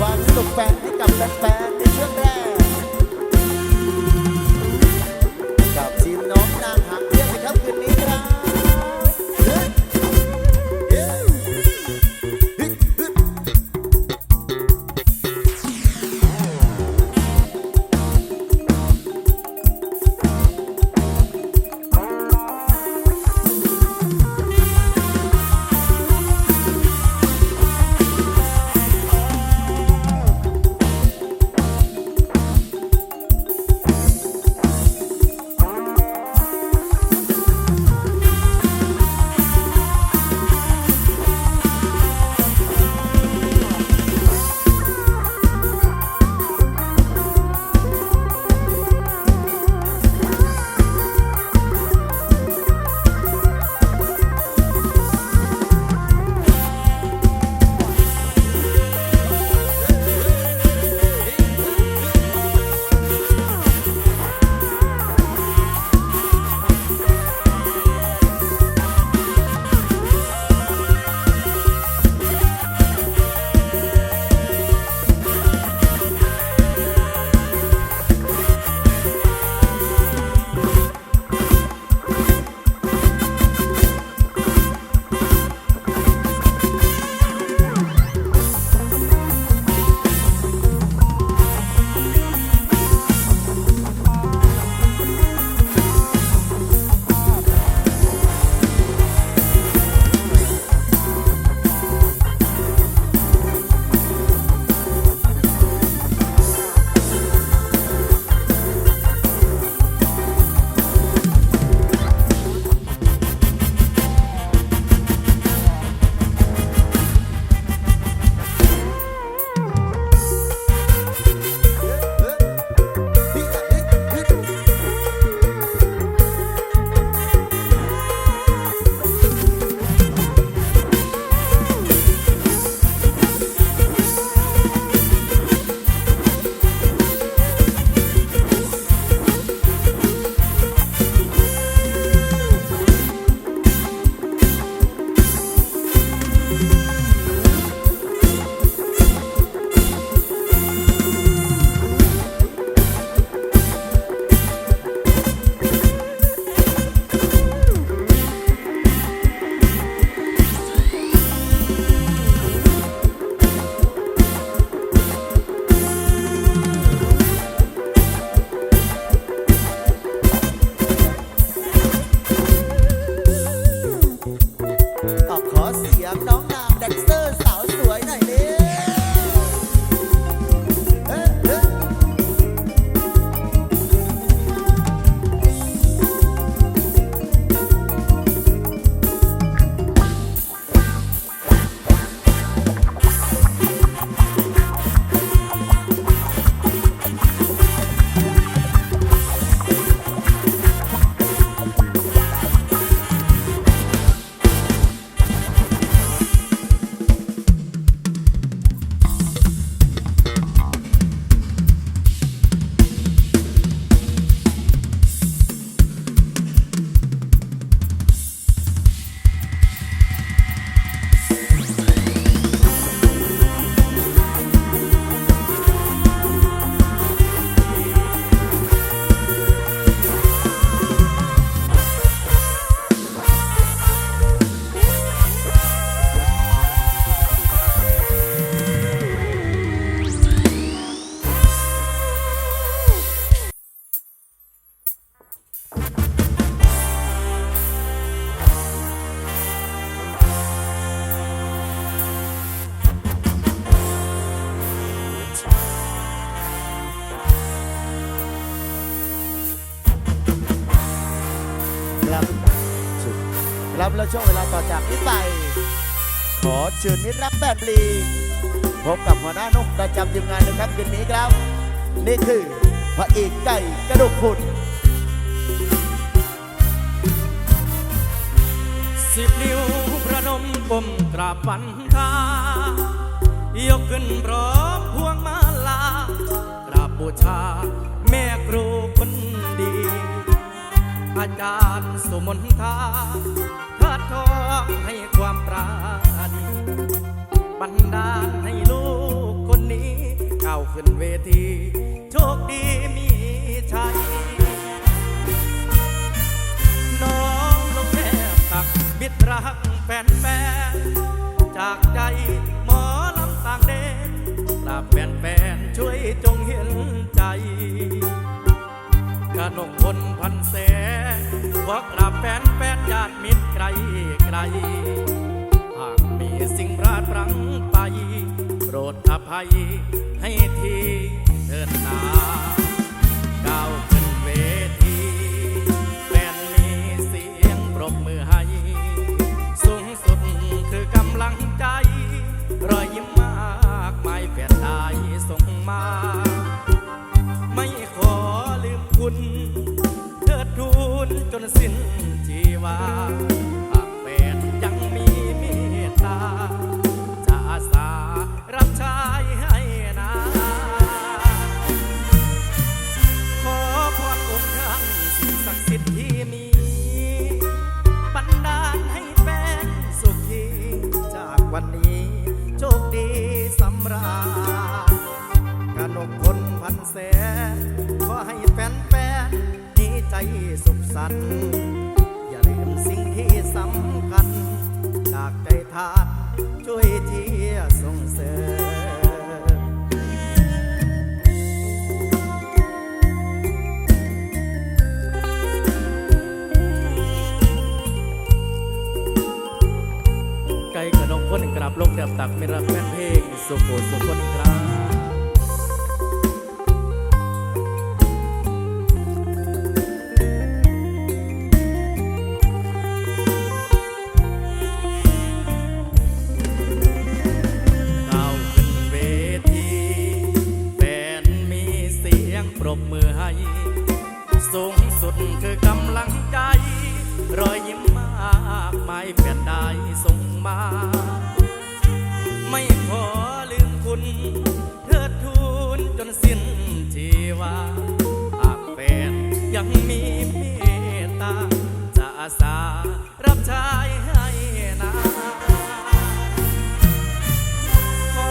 ความสุขแฟนให้กับแฟนๆในช่วงแรก แล้วช่วงเวลาต่อจากนี้ไป ขอเชิญมิตรรักแบนบลีพบกับหัวหน้านุ่มประจำทีมงานนะครับคืนนี้ครับ นี่คือพระเอกไก่กระดูกพรุนสิบนิ้วประนมก้มกราบฝันทายกขึ้นพร้อมพวงมาลากราบบูชา แม่ครูคนดี อาจารย์สุมนทา ทาทองให้ความปราณีบันดาลให้ลูกคนนี้เก้าขึ้นเวที โชคดีมีชัยน้องลงแทบตักบิดรักแฟนแฟนจากใจหมอลำต่างแดนกราบแฟนแฟนช่วยจงเห็นใจกระนกคนพันแสบอกกราบแฟนแฟนญาติมิตร หากมีสิ่งราดรังไป โปรดอภัยให้ทีเถิดนา อย่าลืมสิ่งที่สำคัญ จากใจทานช่วยเชียร์ส่งเสริมไก่กระดงคนกราบลงแดบตักไม่รักแฟนเพลงสุโขสุคนครับำลังใจ รอยยิ้มมากมายแฟนได้ส่งมา ไม่ขอลืมคุณเทิดทูนจนสิ้นชีวาหากแฟนยังมีเมตตา จะอาสารับใช้ให้นาขอ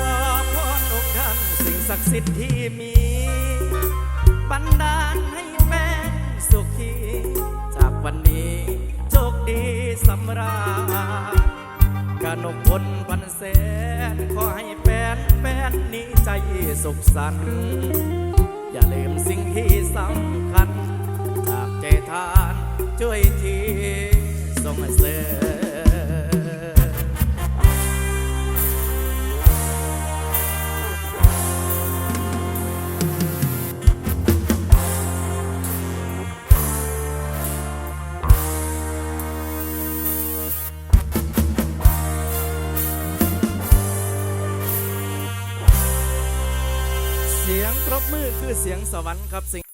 พรองค์ท่านสิ่งศักดิ์สิทธิ์ที่มี บันดาลให้แฟนสุขี วันนี้โชคดีสำราญกนกพลพันแสนขอให้แฟนแฟนนี้ใจสุขสันต์อย่าลืมสิ่งที่สำคัญ จากใจทานช่วยทีส่งเสริม สวรรค์ครับสิง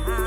high.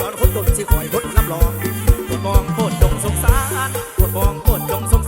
นอนคนจนสิคอยคนน้ำรองปวดบองปวดจงสงสารปวดบองปวดจงสงสาร